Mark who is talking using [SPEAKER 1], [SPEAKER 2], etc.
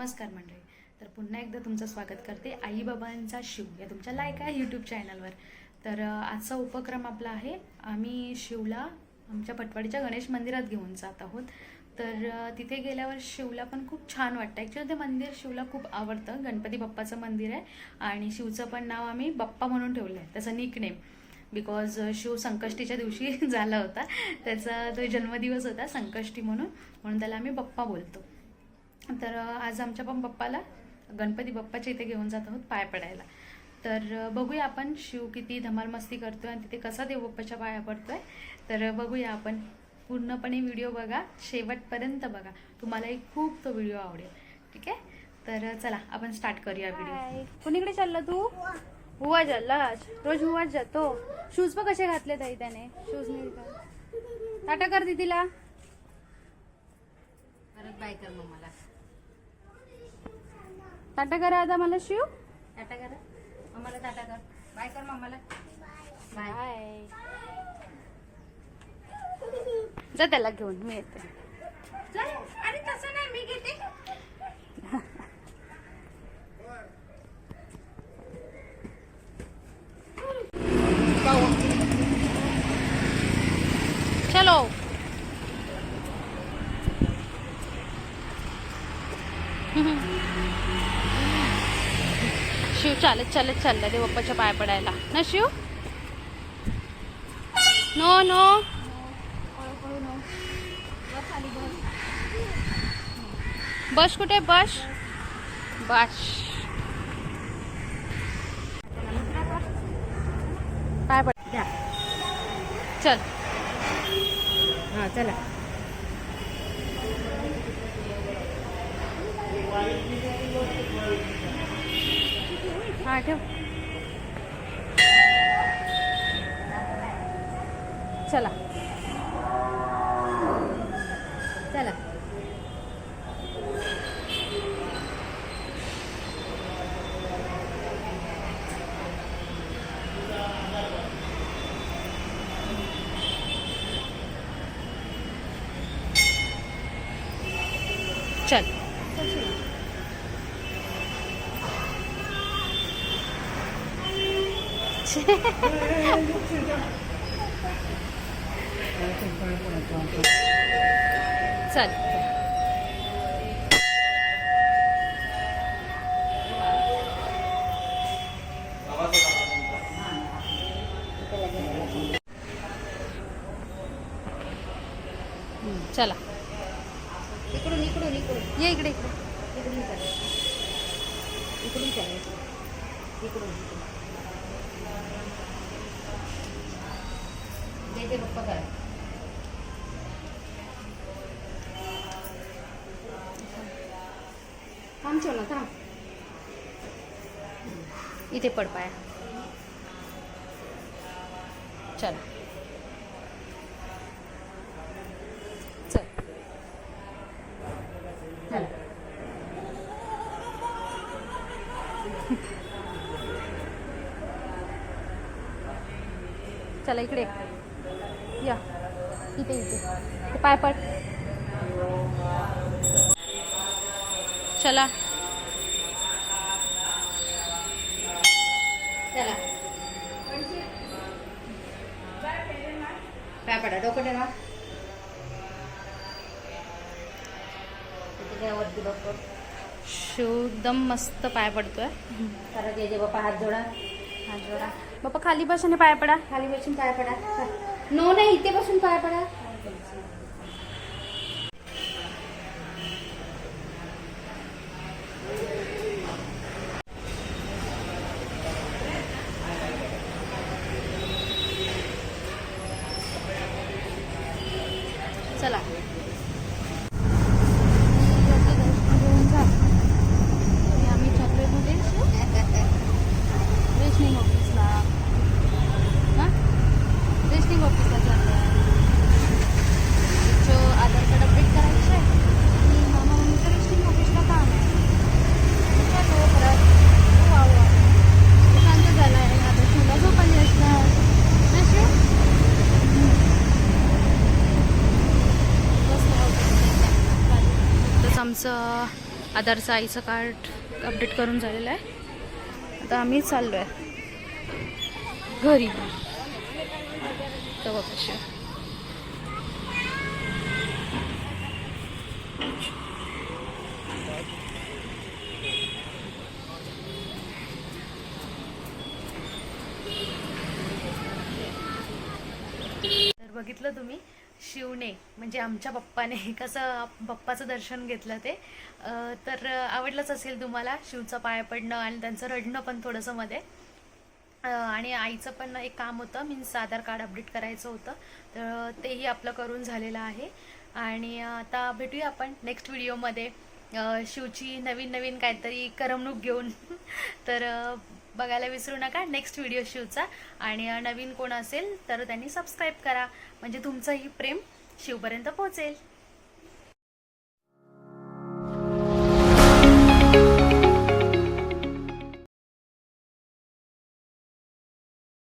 [SPEAKER 1] नमस्कार मंडळी. तर पुन्हा एकदा तुमचं स्वागत करते आईबाबांचा शिव या तुमच्या लायक आहे यूट्यूब चॅनलवर तर आजचा उपक्रम आपला आहे आम्ही शिवला आमच्या पटवाडीच्या गणेश मंदिरात घेऊन जात आहोत. तर तिथे गेल्यावर शिवला पण खूप छान वाटतं. ॲक्च्युली ते मंदिर शिवला खूप आवडतं. गणपती बाप्पाचं मंदिर आहे आणि शिवचं पण नाव आम्ही बाप्पा म्हणून ठेवलं आहे त्याचं निक नेम बिकॉज शिव संकष्टीच्या दिवशी झाला होता. त्याचा तो जन्मदिवस होता संकष्टी म्हणून. म्हणून त्याला आम्ही बाप्पा बोलतो. तर आज आमच्या पण पप्पाला गणपती बाप्पाच्या इथे घेऊन जात आहोत पाय पडायला. तर बघूया आपण शिव किती धमालमस्ती करतो करतोय आणि तिथे कसा देव बाप्पाच्या पाया पडतोय. तर बघूया आपण पूर्णपणे व्हिडिओ बघा शेवटपर्यंत बघा. तुम्हालाही खूप तो व्हिडिओ आवडेल. ठीक आहे? तर चला आपण स्टार्ट करूया व्हिडिओ.
[SPEAKER 2] कुणीकडे चालला तू? हुवा चाललास रोज हुवाच जातो. शूज पण कसे घातले ताई त्याने? शूज नाही का? टाटा कर दीदीला
[SPEAKER 3] बाय कर मम्माला
[SPEAKER 2] टाटा करा आता मला शिव.
[SPEAKER 3] टाटा कर. मम्माला टाटा कर. बाय कर मम्माला बाय
[SPEAKER 2] बाय जा त्याला घेऊन मी येते.
[SPEAKER 3] अरे तसं नाही मी घेते.
[SPEAKER 2] चलो. शिव चालत चालत चालला देव बाप्पाच्या पाय पडायला. ना शिव? No no. बस कुठे बस. बस. पाय पड.
[SPEAKER 3] द्या
[SPEAKER 2] चल.
[SPEAKER 3] हा चला.
[SPEAKER 2] हा ठेव चला
[SPEAKER 3] चला
[SPEAKER 2] चल चल हम्म, चला
[SPEAKER 3] इकडून इकडून इकडून
[SPEAKER 2] ये इकडे इकडे
[SPEAKER 3] इकडून चला इकडून चला इकडून इकडून जय जय बाप्पा थांब ठेव ना थांब.
[SPEAKER 2] इथे पड पाया. चल चल.
[SPEAKER 3] चला
[SPEAKER 2] इकडे. या. इथे इथे. पाय पड. चला.
[SPEAKER 3] चला. काय पडा डोकं ठेवा. इथे घ्या वरती डोकं.
[SPEAKER 2] शिव एकदम मस्त पाय पडतोय.
[SPEAKER 3] जय जय बाप्पा हात जोडा.
[SPEAKER 2] हा जोडा. बाप्पा खाली बसून पाय पडा.
[SPEAKER 3] खाली बसून पाय पडा. नो नाही इथे बसून पाय पडा.
[SPEAKER 2] चला. आम्ही चॉकलेटमध्ये रेशनिंग ऑफिसला ना रेशनिंग ऑफिसला चाललं
[SPEAKER 1] आधारचं आईचं कार्ड अपडेट करून झालेलं आहे. आता आम्ही चाललो आहे घरी तेव्हा कशी बघितलं तुम्ही? शिवने म्हणजे आमच्या पप्पाने कसं पप्पाचं दर्शन घेतलं ते. तर आवडलंच असेल तुम्हाला शिवचं पाय पडणं आणि त्यांचं रडणं पण थोडंसं मध्ये. आणि आईचं पण एक काम होतं मीन्स आधार कार्ड अपडेट करायचं होतं. तर तेही आपलं करून झालेलं आहे. आणि आता भेटूया आपण नेक्स्ट व्हिडिओमध्ये शिवची नवीन नवीन काहीतरी करमणूक घेऊन. तर बघायला विसरू नका. नेक्स्ट व्हिडिओ शिवचा आणि नवीन कोण असेल तर त्यांनी सबस्क्राईब करा. म्हणजे तुमचंही प्रेम शिवपर्यंत पोहोचेल.